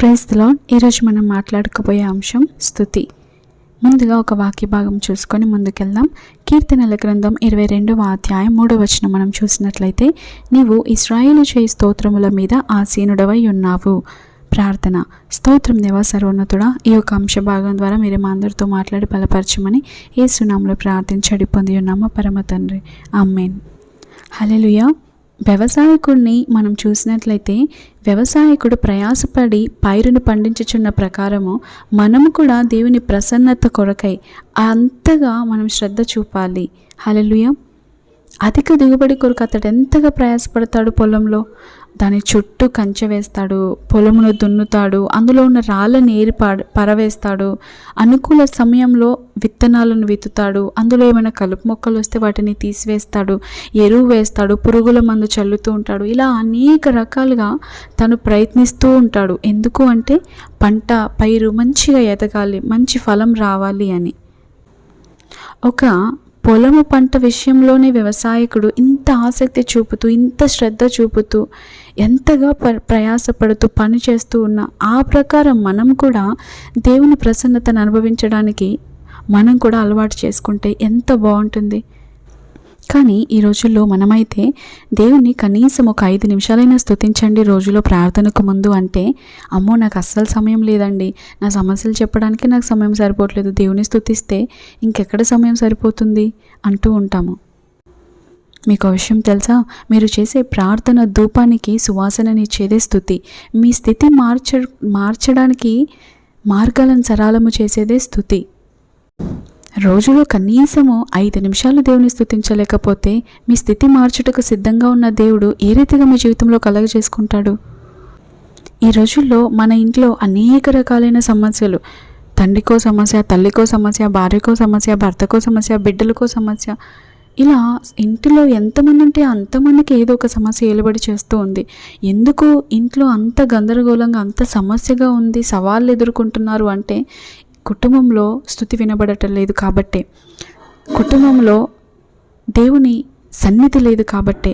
ప్రైస్లో ఈరోజు మనం మాట్లాడుకోబోయే అంశం స్థుతి. ముందుగా ఒక వాక్య భాగం చూసుకొని ముందుకెళ్దాం. కీర్తనల గ్రంథం ఇరవై రెండవ అధ్యాయం మూడవ వచనం మనం చూసినట్లయితే నీవు ఇస్రాయేలు చేయి స్తోత్రముల మీద ఆసీనుడవై ఉన్నావు. ప్రార్థన. స్తోత్రం దేవ సర్వోన్నతుడా ఈ యొక్క అంశ భాగం ద్వారా మీరు మా అందరితో మాట్లాడి బలపరచమని ఏ సునాములో ప్రార్థించడి పొంది ఉన్నామా. పరమ తండ్రి. అమ్మేన్ హలెలుయా వ్యవసాయకుడిని మనం చూసినట్లయితే వ్యవసాయకుడు ప్రయాసపడి పైరును పండించుచున్న ప్రకారము మనము కూడా దేవుని ప్రసన్నత కొరకై అంతగా మనం శ్రద్ధ చూపాలి. హలెలుయ అధిక దిగుబడి కొరకు అతడు ఎంతగా ప్రయాసపడతాడు పొలంలో? దాని చుట్టూ కంచె వేస్తాడు పొలమును దున్నుతాడు అందులో ఉన్న రాళ్ళని ఏరి పరవేస్తాడు అనుకూల సమయంలో విత్తనాలను విత్తుతాడు అందులో ఏమైనా కలుపు మొక్కలు వస్తే వాటిని తీసివేస్తాడు ఎరువు వేస్తాడు పురుగుల మందు చల్లుతూ ఉంటాడు. ఇలా అనేక రకాలుగా తను ప్రయత్నిస్తూ ఉంటాడు. ఎందుకు అంటే పంట పైరు మంచిగా ఎదగాలి మంచి ఫలం రావాలి అని. ఒక పొలము పంట విషయంలోనే వ్యవసాయకుడు ఇంత ఆసక్తి చూపుతూ ఇంత శ్రద్ధ చూపుతూ ఎంతగా ప ప్రయాసపడుతూ పని చేస్తూ ఉన్న ఆ ప్రకారం మనం కూడా దేవుని ప్రసన్నతను అనుభవించడానికి మనం కూడా అలవాటు చేసుకుంటే ఎంత బాగుంటుంది. కానీ ఈ రోజుల్లో మనమైతే దేవుణ్ణి కనీసం ఒక ఐదు నిమిషాలైనా స్థుతించండి రోజులో ప్రార్థనకు ముందు అంటే అమ్మో నాకు అస్సలు సమయం లేదండి. నా సమస్యలు చెప్పడానికి నాకు సమయం సరిపోవట్లేదు. దేవుని స్థుతిస్తే ఇంకెక్కడ సమయం సరిపోతుంది? అంటూ ఉంటాము. మీకు విషయం తెలుసా? మీరు చేసే ప్రార్థన ధూపానికి సువాసననిచ్చేదే స్థుతి మీ స్థితి మార్చ మార్చడానికి మార్గాలను సరళము చేసేదే స్థుతి రోజులో కనీసము ఐదు నిమిషాలు దేవుని స్థుతించలేకపోతే మీ స్థితి మార్చుటకు సిద్ధంగా ఉన్న దేవుడు ఏ రీతిగా మీ జీవితంలో కలగజేసుకుంటాడు? ఈ రోజుల్లో మన ఇంట్లో అనేక రకాలైన సమస్యలు. తండ్రికో సమస్య తల్లికో సమస్య భార్యకో సమస్య భర్తకో సమస్య బిడ్డలకో సమస్య. ఇలా ఇంటిలో ఎంతమంది ఉంటే అంతమందికి ఏదో ఒక సమస్య ఏలుబడి చేస్తూ ఉంది. ఎందుకు ఇంట్లో అంత గందరగోళంగా అంత సమస్యగా ఉంది సవాళ్ళు ఎదుర్కొంటున్నారు అంటే కుటుంబంలో స్థుతి వినబడటం లేదు కాబట్టే. కుటుంబంలో దేవుని సన్నిధి లేదు కాబట్టే.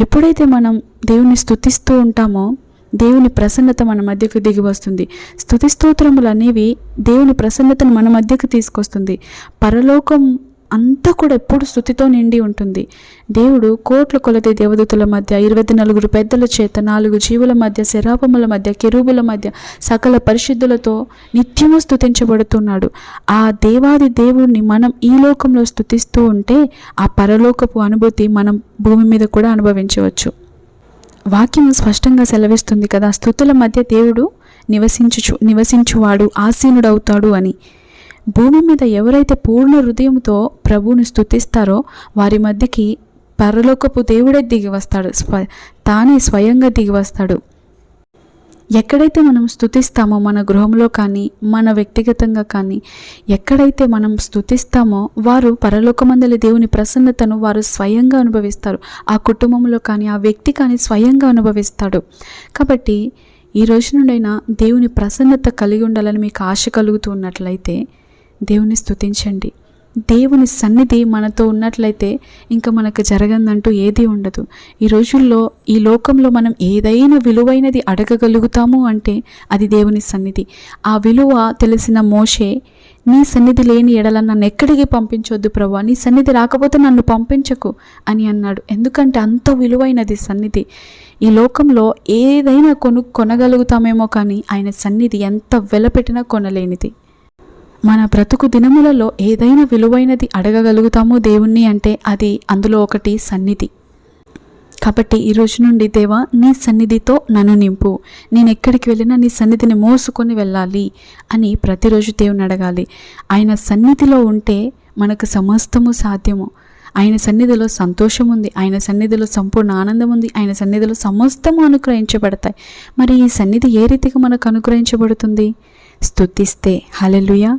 ఎప్పుడైతే మనం దేవుని స్థుతిస్తూ ఉంటామో దేవుని ప్రసన్నత మన మధ్యకు దిగి వస్తుంది. స్థుతి స్తోత్రములు అనేవి దేవుని ప్రసన్నతను మన మధ్యకు తీసుకొస్తుంది. పరలోకం అంతా కూడా ఎప్పుడు స్థుతితో నిండి ఉంటుంది. దేవుడు కోట్ల కొలది దేవదూతుల మధ్య ఇరవై నలుగురు పెద్దల చేత నాలుగు జీవుల మధ్య శరాపముల మధ్య కెరూబుల మధ్య సకల పరిశుద్ధులతో నిత్యము స్థుతించబడుతున్నాడు. ఆ దేవాది దేవుణ్ణి మనం ఈ లోకంలో స్థుతిస్తూ ఉంటే ఆ పరలోకపు అనుభూతి మనం భూమి మీద కూడా అనుభవించవచ్చు. వాక్యం స్పష్టంగా సెలవిస్తుంది కదా స్థుతుల మధ్య దేవుడు నివసించుచు నివసించువాడు ఆసీనుడవుతాడు అని. భూమి మీద ఎవరైతే పూర్ణ హృదయంతో ప్రభువుని స్థుతిస్తారో వారి మధ్యకి పరలోకపు దేవుడే దిగి వస్తాడు. స్వ తానే స్వయంగా దిగి వస్తాడు. ఎక్కడైతే మనం స్థుతిస్తామో మన గృహంలో కానీ మన వ్యక్తిగతంగా కానీ ఎక్కడైతే మనం స్థుతిస్తామో వారు పరలోకమందలి దేవుని ప్రసన్నతను వారు స్వయంగా అనుభవిస్తారు. ఆ కుటుంబంలో కానీ ఆ వ్యక్తి కానీ స్వయంగా అనుభవిస్తాడు. కాబట్టి ఈ రోజు నుండైనా దేవుని ప్రసన్నత కలిగి ఉండాలని మీకు ఆశ కలుగుతూ ఉన్నట్లయితే దేవుని స్థుతించండి దేవుని సన్నిధి మనతో ఉన్నట్లయితే ఇంకా మనకు జరగదంటూ ఏదీ ఉండదు. ఈ రోజుల్లో ఈ లోకంలో మనం ఏదైనా విలువైనది అడగగలుగుతాము అంటే అది దేవుని సన్నిధి. ఆ విలువ తెలిసిన మోషే నీ సన్నిధి లేని ఎడల నన్ను ఎక్కడికి పంపించొద్దు ప్రభా? నీ సన్నిధి రాకపోతే నన్ను పంపించకు అని అన్నాడు. ఎందుకంటే అంత విలువైనది సన్నిధి. ఈ లోకంలో ఏదైనా కొను కొనగలుగుతామేమో కానీ ఆయన సన్నిధి ఎంత వెలపెట్టినా కొనలేనిది. మన బ్రతుకు దినములలో ఏదైనా విలువైనది అడగగలుగుతామో దేవుణ్ణి అంటే అది అందులో ఒకటి సన్నిధి. కాబట్టి ఈ రోజు నుండి దేవా నీ సన్నిధితో నన్ను నింపు. నేను ఎక్కడికి వెళ్ళినా నీ సన్నిధిని మోసుకొని వెళ్ళాలి అని ప్రతిరోజు దేవుని అడగాలి. ఆయన సన్నిధిలో ఉంటే మనకు సమస్తము సాధ్యము. ఆయన సన్నిధిలో సంతోషం ఉంది ఆయన సన్నిధిలో సంపూర్ణ ఆనందం ఉంది ఆయన సన్నిధిలో సమస్తము అనుగ్రహించబడతాయి. మరి ఈ సన్నిధి ఏ రీతిగా మనకు అనుగ్రహించబడుతుంది? స్తుతిస్తే. హలెలుయా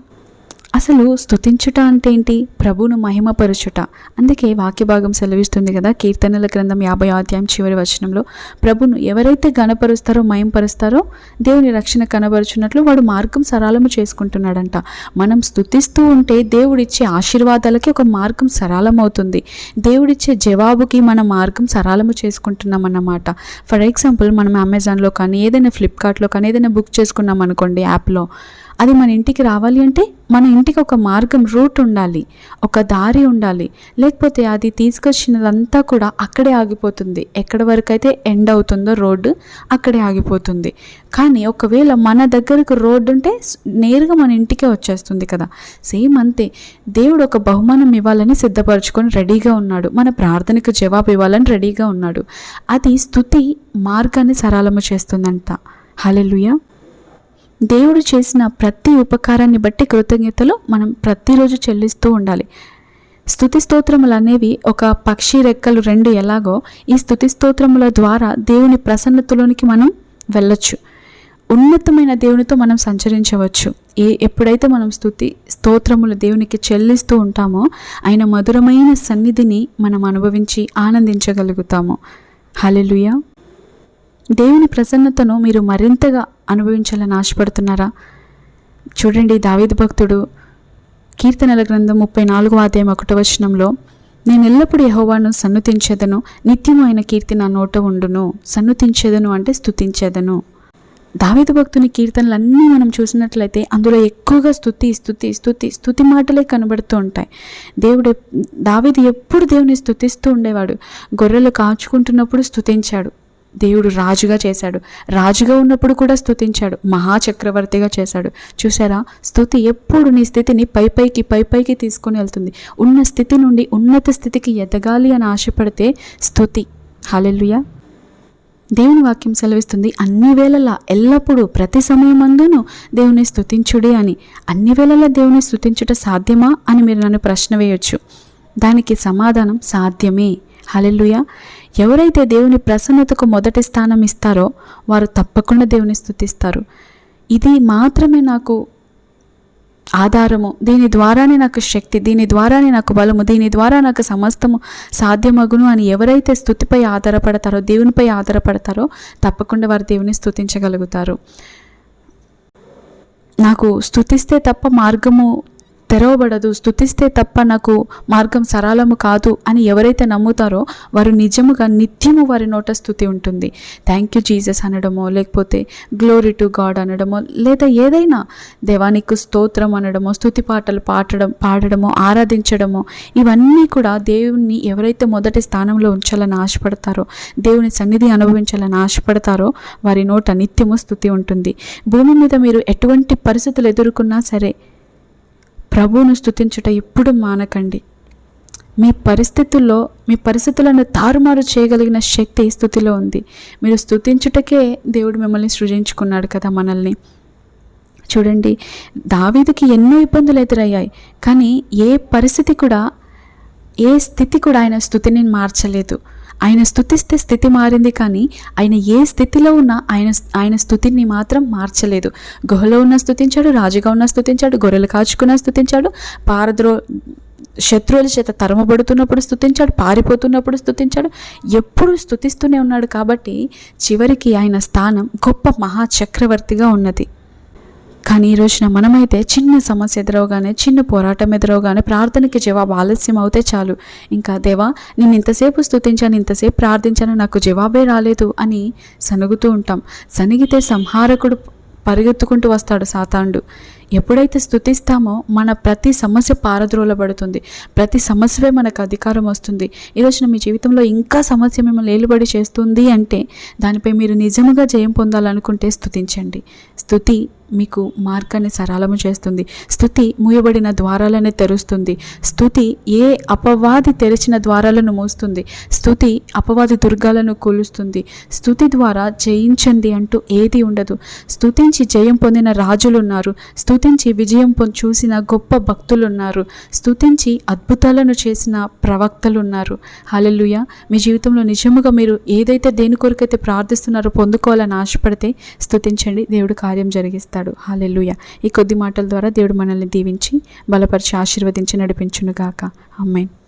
అసలు స్తుతించుట అంటే ఏంటి? ప్రభువును మహిమపరచుట. అందుకే వాక్య భాగం సెలవిస్తుంది కదా కీర్తనల గ్రంథం యాభై అధ్యాయం చివరి వచనంలో. ప్రభును ఎవరైతే గణపరుస్తారో మయంపరుస్తారో దేవుని రక్షణ కనబరుచున్నట్లు వాడు మార్గం సరళము చేసుకుంటున్నాడంట. మనం స్తుతిస్తూ ఉంటే దేవుడిచ్చే ఆశీర్వాదాలకి ఒక మార్గం సరళమవుతుంది. దేవుడిచ్చే జవాబుకి మన మార్గం సరళము చేసుకుంటున్నాం అన్నమాట ఫర్ ఎగ్జాంపుల్ మనం అమెజాన్లో కానీ ఏదైనా ఫ్లిప్కార్ట్లో కానీ ఏదైనా బుక్ చేసుకున్నాం అనుకోండి యాప్లో. అది మన ఇంటికి రావాలి అంటే మన ఇంటికి ఒక మార్గం రూట్ ఉండాలి ఒక దారి ఉండాలి. లేకపోతే అది తీసుకొచ్చినదంతా కూడా అక్కడే ఆగిపోతుంది. ఎక్కడి వరకు అయితే ఎండ్ అవుతుందో రోడ్డు అక్కడే ఆగిపోతుంది. కానీ ఒకవేళ మన దగ్గరకు రోడ్డు ఉంటే నేరుగా మన ఇంటికే వచ్చేస్తుంది కదా. సేమ్ అంతే. దేవుడు ఒక బహుమానం ఇవ్వాలని సిద్ధపరచుకొని రెడీగా ఉన్నాడు. మన ప్రార్థనకు జవాబు ఇవ్వాలని రెడీగా ఉన్నాడు. అది స్థుతి మార్గాన్ని సరళము చేస్తుందంట. హలెలుయా దేవుడు చేసిన ప్రతి ఉపకారాన్ని బట్టి కృతజ్ఞతలు మనం ప్రతిరోజు చెల్లిస్తూ ఉండాలి. స్థుతి స్తోత్రములు అనేవి ఒక పక్షి రెక్కలు రెండు ఎలాగో ఈ స్థుతి స్తోత్రముల ద్వారా దేవుని ప్రసన్నతలోనికి మనం వెళ్ళొచ్చు. ఉన్నతమైన దేవునితో మనం సంచరించవచ్చు. ఏ ఎప్పుడైతే మనం స్థుతి స్తోత్రములు దేవునికి చెల్లిస్తూ ఉంటామో ఆయన మధురమైన సన్నిధిని మనం అనుభవించి ఆనందించగలుగుతాము. హలెలుయ దేవుని ప్రసన్నతను మీరు మరింతగా అనుభవించాలని ఆశపడుతున్నారా? చూడండి దావేది భక్తుడు కీర్తనల గ్రంథం ముప్పై నాలుగో అధ్యాయం ఒకటో వచనంలో నేను ఎల్లప్పుడూ యహోవాను సన్నుతించేదను నిత్యము ఆయన కీర్తి నా నోట ఉండును సన్నుతించెదను అంటే స్థుతించేదను దావీదు భక్తుని కీర్తనలన్నీ మనం చూసినట్లయితే అందులో ఎక్కువగా స్థుతి స్థుతి స్థుతి స్థుతి మాటలే కనబడుతూ ఉంటాయి. దేవుడు దావేది ఎప్పుడు దేవుని స్థుతిస్తూ ఉండేవాడు. గొర్రెలు కాచుకుంటున్నప్పుడు స్థుతించాడు దేవుడు రాజుగా చేశాడు. రాజుగా ఉన్నప్పుడు కూడా స్థుతించాడు మహాచక్రవర్తిగా చేశాడు. చూసారా? స్థుతి ఎప్పుడు నీ స్థితిని పై పైకి పై పైకి తీసుకొని వెళ్తుంది. ఉన్న స్థితి నుండి ఉన్నత స్థితికి ఎదగాలి అని ఆశపడితే స్థుతి హాలెల్లుయా. దేవుని వాక్యం సెలవిస్తుంది అన్ని వేళలా ఎల్లప్పుడూ ప్రతి సమయమందును దేవుని స్థుతించుడే అని. అన్ని వేళలా దేవుని స్థుతించుట సాధ్యమా? అని మీరు నన్ను ప్రశ్న వేయొచ్చు. దానికి సమాధానం సాధ్యమే. హలెల్లుయ. ఎవరైతే దేవుని ప్రసన్నతకు మొదటి స్థానం ఇస్తారో వారు తప్పకుండా దేవుని స్థుతిస్తారు. ఇది మాత్రమే నాకు ఆధారము. దీని ద్వారానే నాకు శక్తి దీని ద్వారానే నాకు బలము దీని ద్వారా నాకు సమస్తము సాధ్యమగును అని ఎవరైతే స్థుతిపై ఆధారపడతారో దేవునిపై ఆధారపడతారో తప్పకుండా వారు దేవుని స్థుతించగలుగుతారు. నాకు స్థుతిస్తే తప్ప మార్గము తెరవబడదు స్థుతిస్తే తప్ప నాకు మార్గం సరళము కాదు అని ఎవరైతే నమ్ముతారో వారు నిజముగా నిత్యము వారి నోట స్థుతి ఉంటుంది. థ్యాంక్ యూ జీసస్ అనడమో లేకపోతే గ్లోరీ టు గాడ్ అనడమో లేదా ఏదైనా దేవానికి స్తోత్రం అనడమో స్థుతి పాటలు పాడడం పాడడమో ఆరాధించడమో ఇవన్నీ కూడా దేవుణ్ణి ఎవరైతే మొదటి స్థానంలో ఉంచాలని ఆశపడతారో దేవుని సన్నిధి అనుభవించాలని ఆశపడతారో వారి నోట నిత్యము స్థుతి ఉంటుంది. భూమి మీద మీరు ఎటువంటి పరిస్థితులు ఎదుర్కొన్నా సరే ప్రభువును స్థుతించుట ఎప్పుడు మానకండి. మీ పరిస్థితుల్లో మీ పరిస్థితులను తారుమారు చేయగలిగిన శక్తి స్థుతిలో ఉంది. మీరు స్థుతించుటకే దేవుడు మిమ్మల్ని సృజించుకున్నాడు కదా మనల్ని. చూడండి దావీదుకి ఎన్నో ఇబ్బందులు ఎదురయ్యాయి. కానీ ఏ పరిస్థితి కూడా ఏ స్థితి కూడా ఆయన స్థుతిని మార్చలేదు. ఆయన స్థుతిస్తే స్థితి మారింది కానీ ఆయన ఏ స్థితిలో ఉన్నా ఆయన ఆయన స్థుతిని మాత్రం మార్చలేదు. గుహలో ఉన్న స్థుతించాడు రాజుగా ఉన్న స్థుతించాడు గొర్రెలు కాచుకున్న స్థుతించాడు పారద్రో శత్రువుల చేత తరమబడుతున్నప్పుడు స్థుతించాడు పారిపోతున్నప్పుడు స్థుతించాడు ఎప్పుడు స్థుతిస్తూనే ఉన్నాడు కాబట్టి చివరికి ఆయన స్థానం గొప్ప మహాచక్రవర్తిగా ఉన్నది. కానీ ఈ రోజున మనమైతే చిన్న సమస్య ఎదురవగానే చిన్న పోరాటం ఎదురవగానే ప్రార్థనకి జవాబు ఆలస్యం అవుతే చాలు. ఇంకా దేవా నేను ఇంతసేపు స్తుతించాను ఇంతసేపు ప్రార్థించాను నాకు జవాబే రాలేదు అని సనుగుతూ ఉంటాం. సనిగితే సంహారకుడు పరిగెత్తుకుంటూ వస్తాడు సాతాండు ఎప్పుడైతే స్థుతిస్తామో మన ప్రతి సమస్య పారద్రోలబడుతుంది. ప్రతి సమస్యపై మనకు అధికారం వస్తుంది. ఈరోజున మీ జీవితంలో ఇంకా సమస్య మిమ్మల్ని ఏలుబడి చేస్తుంది అంటే దానిపై మీరు నిజముగా జయం పొందాలనుకుంటే స్థుతించండి స్థుతి మీకు మార్గాన్ని సరళము చేస్తుంది. స్థుతి మూయబడిన ద్వారాలను తెరుస్తుంది. స్థుతి ఏ అపవాది తెరిచిన ద్వారాలను మూస్తుంది. స్థుతి అపవాది దుర్గాలను కూలుస్తుంది. స్థుతి ద్వారా జయించండి అంటూ ఏది ఉండదు. స్థుతించి జయం పొందిన రాజులు ఉన్నారు స్థుతి స్తుతించి విజయం పొం చూసిన గొప్ప భక్తులు ఉన్నారు స్తుతించి అద్భుతాలను చేసిన ప్రవక్తలు ఉన్నారు మీ జీవితంలో నిజముగా మీరు ఏదైతే దేని కొరకైతే ప్రార్థిస్తున్నారో పొందుకోవాలని ఆశపడితే స్తుతించండి. దేవుడు కార్యం జరిగిస్తాడు. హల్లెలూయ. ఈ కొద్ది మాటల ద్వారా దేవుడు మనల్ని దీవించి బలపరిచి ఆశీర్వదించి నడిపించునుగాక. అమ్మాయి